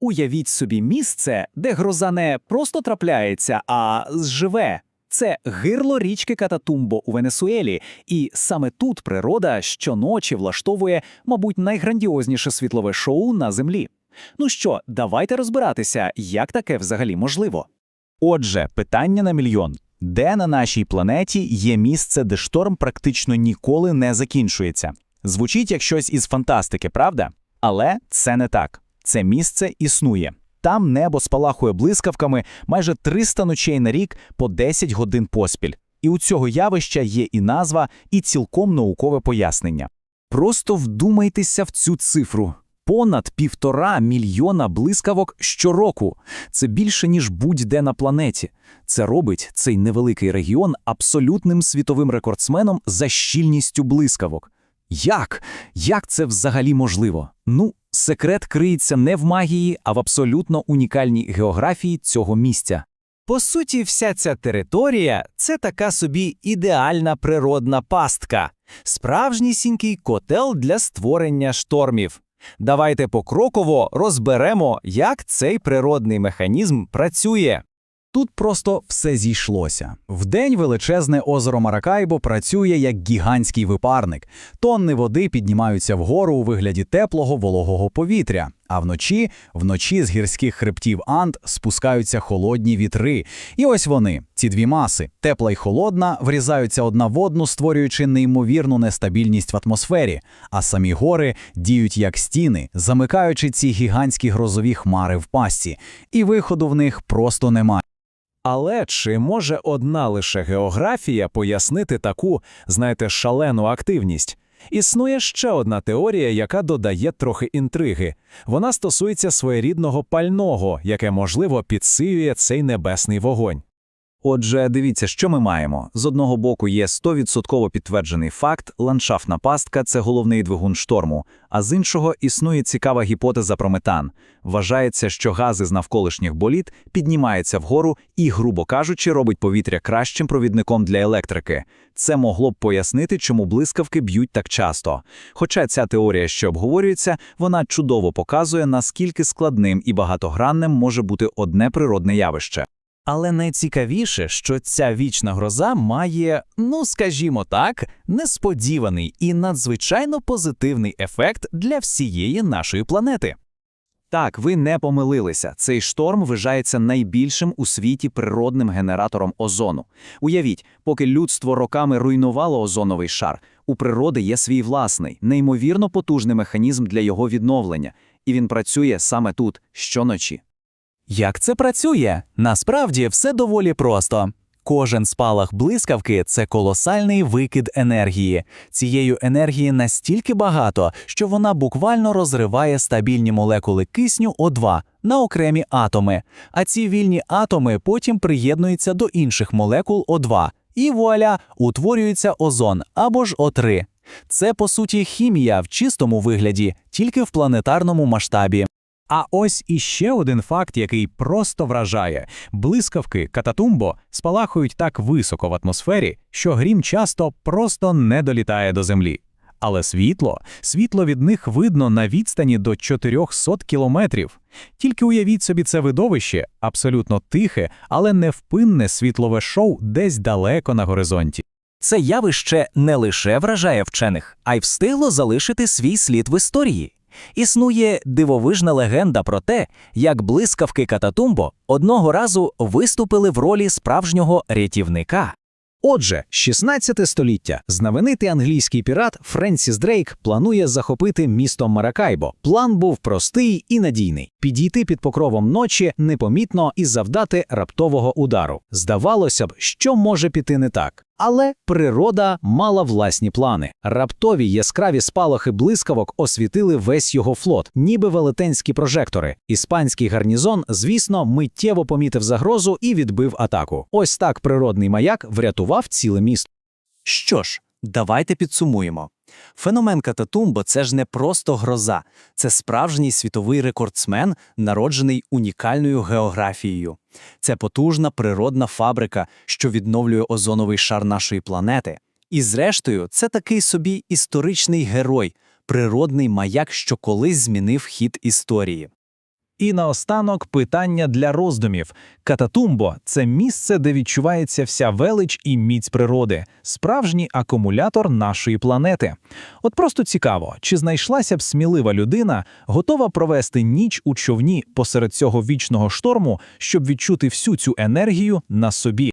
Уявіть собі місце, де гроза не просто трапляється, а живе. Це гирло річки Кататумбо у Венесуелі, і саме тут природа щоночі влаштовує, мабуть, найграндіозніше світлове шоу на землі. Ну що, давайте розбиратися, як таке взагалі можливо. Отже, питання на мільйон. Де на нашій планеті є місце, де шторм практично ніколи не закінчується? Звучить як щось із фантастики, правда? Але це не так. Це місце існує. Там небо спалахує блискавками майже 300 ночей на рік по 10 годин поспіль. І у цього явища є і назва, і цілком наукове пояснення. Просто вдумайтеся в цю цифру. Понад півтора мільйона блискавок щороку. Це більше, ніж будь-де на планеті. Це робить цей невеликий регіон абсолютним світовим рекордсменом за щільністю блискавок. Як? Як це взагалі можливо? Ну, секрет криється не в магії, а в абсолютно унікальній географії цього місця. По суті, вся ця територія це така собі ідеальна природна пастка, справжнісінький котел для створення штормів. Давайте покроково розберемо, як цей природний механізм працює. Тут просто все зійшлося. Вдень величезне озеро Маракайбо працює як гігантський випарник. Тонни води піднімаються вгору у вигляді теплого вологого повітря. А вночі, вночі з гірських хребтів Анд спускаються холодні вітри. І ось вони, ці дві маси, тепла й холодна, врізаються одна в одну, створюючи неймовірну нестабільність в атмосфері. А самі гори діють як стіни, замикаючи ці гігантські грозові хмари в пастці. І виходу в них просто немає. Але чи може одна лише географія пояснити таку, знаєте, шалену активність? Існує ще одна теорія, яка додає трохи інтриги. Вона стосується своєрідного пального, яке, можливо, підсилює цей небесний вогонь. Отже, дивіться, що ми маємо. З одного боку є 100% підтверджений факт, ландшафтна пастка – це головний двигун шторму, а з іншого існує цікава гіпотеза про метан. Вважається, що гази з навколишніх боліт піднімаються вгору і, грубо кажучи, робить повітря кращим провідником для електрики. Це могло б пояснити, чому блискавки б'ють так часто. Хоча ця теорія ще обговорюється, вона чудово показує, наскільки складним і багатогранним може бути одне природне явище. Але найцікавіше, що ця вічна гроза має, ну скажімо так, несподіваний і надзвичайно позитивний ефект для всієї нашої планети. Так, ви не помилилися. Цей шторм вважається найбільшим у світі природним генератором озону. Уявіть, поки людство роками руйнувало озоновий шар, у природи є свій власний, неймовірно потужний механізм для його відновлення, і він працює саме тут, щоночі. Як це працює? Насправді все доволі просто. Кожен спалах блискавки це колосальний викид енергії. Цієї енергії настільки багато, що вона буквально розриває стабільні молекули кисню О2 на окремі атоми. А ці вільні атоми потім приєднуються до інших молекул О2, і вуаля утворюється озон або ж О3. Це по суті хімія в чистому вигляді, тільки в планетарному масштабі. А ось іще один факт, який просто вражає: блискавки кататумбо спалахують так високо в атмосфері, що грім часто просто не долітає до землі. Але світло, світло від них видно на відстані до 400 кілометрів. Тільки уявіть собі це видовище, абсолютно тихе, але невпинне світлове шоу десь далеко на горизонті. Це явище не лише вражає вчених, а й встигло залишити свій слід в історії. Існує дивовижна легенда про те, як блискавки Кататумбо одного разу виступили в ролі справжнього рятівника. Отже, 16 століття знаменитий англійський пірат Френсіс Дрейк планує захопити місто Маракайбо. План був простий і надійний: підійти під покровом ночі непомітно і завдати раптового удару. Здавалося б, що може піти не так. Але природа мала власні плани. Раптові яскраві спалахи блискавок освітили весь його флот, ніби велетенські прожектори. Іспанський гарнізон, звісно, миттєво помітив загрозу і відбив атаку. Ось так природний маяк врятував ціле місто. Що ж, давайте підсумуємо. Феномен Кататумбо – це ж не просто гроза, це справжній світовий рекордсмен, народжений унікальною географією. Це потужна природна фабрика, що відновлює озоновий шар нашої планети. І зрештою, це такий собі історичний герой, природний маяк, що колись змінив хід історії. І наостанок питання для роздумів. Кататумбо це місце, де відчувається вся велич і міць природи, справжній акумулятор нашої планети. От просто цікаво, чи знайшлася б смілива людина, готова провести ніч у човні посеред цього вічного шторму, щоб відчути всю цю енергію на собі.